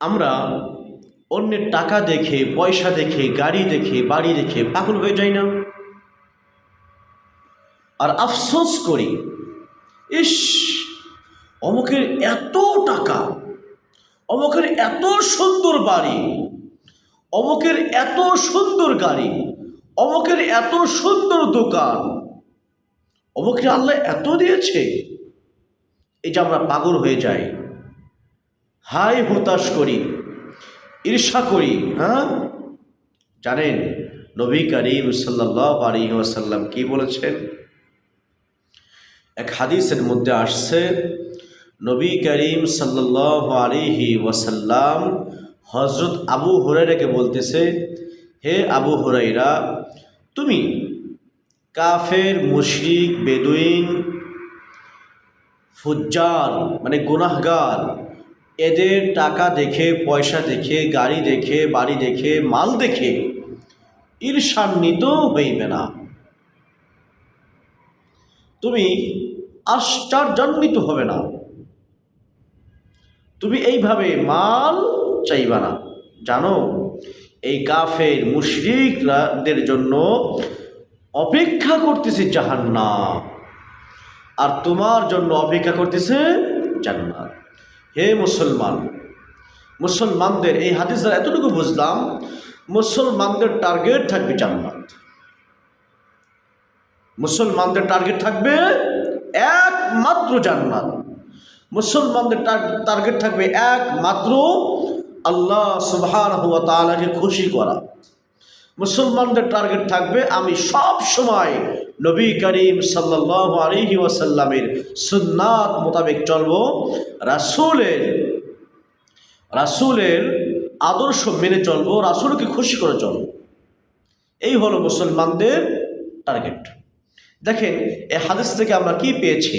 আমরা অন্যের টাকা দেখে, পয়সা দেখে, গাড়ি দেখে, বাড়ি দেখে পাগল হয়ে যাই না। আর আফসোস করি, ইস, অমুকের এত টাকা, অমুকের এত সুন্দর বাড়ি, অমুকের এত সুন্দর গাড়ি, অমুকের এত সুন্দর দোকান অমুকের আল্লাহ এত দিয়েছে, এই যে আমরা পাগল হয়ে যাই। হাই হতাশ করি, ঈর্ষা করি হ্যাঁ? জানেন, নবী করিম সাল্লাহ ওয়াসাল্লাম কি বলেছেন? এক হাদিসের মধ্যে আসছে, নবী করিম আলিহি ওয়াসাল্লাম হজরত আবু হুরাইরাকে বলতেছে, হে আবু হরাইরা তুমি কাফের, মুশরিক, বেদুইন ফুজ্জার মানে গুনাহগার এদের টাকা দেখে, পয়সা দেখে, গাড়ি দেখে, বাড়ি দেখে, মাল দেখে ঈর্ষান্বিত হইবে না। তুমি আশ্চর্যান্বিত হবে না। তুমি এইভাবে মাল চাইবা না। জানো, এই কাফের মুশরিকদের জন্য অপেক্ষা করতেছে জাহান্নাম। আর তোমার জন্য অপেক্ষা করতেছে জান্নাত। হে মুসলমান, মুসলমানদের এই হাদিস দ্বারা এতটুকু বুঝলাম, মুসলমানদের টার্গেট থাকবে জান্নাত। মুসলমানদের টার্গেট থাকবে একমাত্র জান্নাত। মুসলমানদের টার্গেট থাকবে একমাত্র আল্লাহ তাআলাকে খুশি করা। মুসলমানদের টার্গেট থাকবে আমি সব সময় নবী করিম সাল্লাহ আলহি ওয়াসাল্লামের সুন্নাত মোতাবেক চলব। রাসুলের রাসুলের আদর্শ মেনে চলবো, রাসুলকে খুশি করে চলব। এই হলো মুসলমানদের টার্গেট দেখেন, এ হাদিস থেকে আমরা কি পেয়েছি?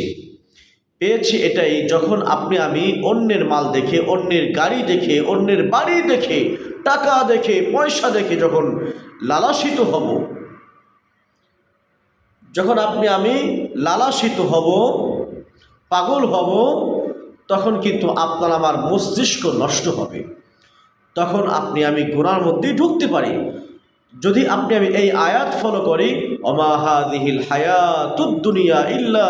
পেয়েছি এটাই, যখন আপনি আমি অন্যের মাল দেখে, অন্যের গাড়ি দেখে, অন্যের বাড়ি দেখে টাকা দেখে, পয়সা দেখে যখন লালাসিত হব, যখন আপনি, আমি লালাসিত হব, পাগল হব, তখন কিন্তু আপনার আমার মস্তিষ্ক নষ্ট হবে। তখন আপনি, আমি গোনার মধ্যেই ঢুকতে পারি। যদি আপনি, আমি এই আয়াত ফলো করি অমাহাদিহিল হায়াতুদ দুনিয়া ইল্লা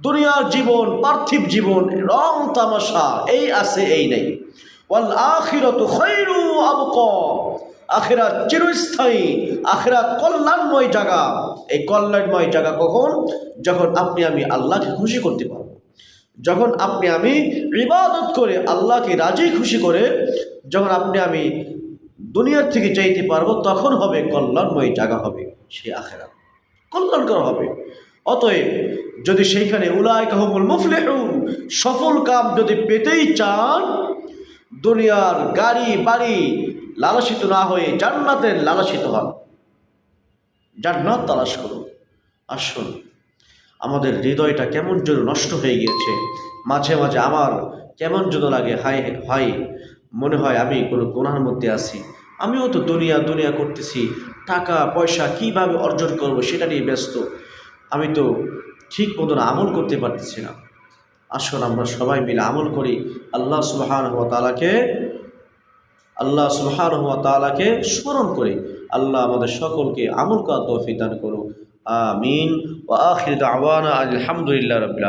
দুনিয়ার জীবন, পার্থিব জীবন, রং তামাশা, এই আছে, এই নেই। ওয়াল আখিরাতু খায়রু আবকা। আখিরাত চিরস্থায়ী, আখিরাত কল্যাণময় জায়গা। এই কল্যাণময় জায়গা কখন? যখন আপনি আমি আল্লাহকে খুশি করতে পারব। যখন আপনি আমি ইবাদত করে আল্লাহকে রাজি খুশি করে যখন আপনি আমি দুনিয়ার থেকে চাইতে পারব, তখন হবে কল্যাণময় জায়গা হবে সে আখেরাত। কল্যাণকর হবে। অতএব যদি সেইখানে উলায় কাহমুল মুফলেহুন, সফল কাম যদি পেতেই চান দুনিয়ার গাড়ি, বাড়ি লালসিত না হয়ে জান্নাতের লালসিত হন। জান্নাত তালাশ করুন। আসুন, আমাদের হৃদয়টা কেমন যেন নষ্ট হয়ে গিয়েছে। মাঝে মাঝে আমার কেমন যেন লাগে হাই হাই মনে হয় আমি কোনো গোনার মধ্যে আছি। আমিও তো দুনিয়া দুনিয়া করতেছি। টাকা, পয়সা কীভাবে অর্জন করব সেটা নিয়ে ব্যস্ত। আমি তো ঠিক মতন আমল করতে পারতেছি না। আসুন আমরা সবাই মিলে আমল করি। আল্লাহ সুলহান তালাকে আল্লাহ ওয়া তালাকে স্মরণ করি। আল্লাহ আমাদের সকলকে আমল করা তৌফিক দান করুক। আমিন। ও আখির আওয়ান আলহামদুলিল্লাহ রবিল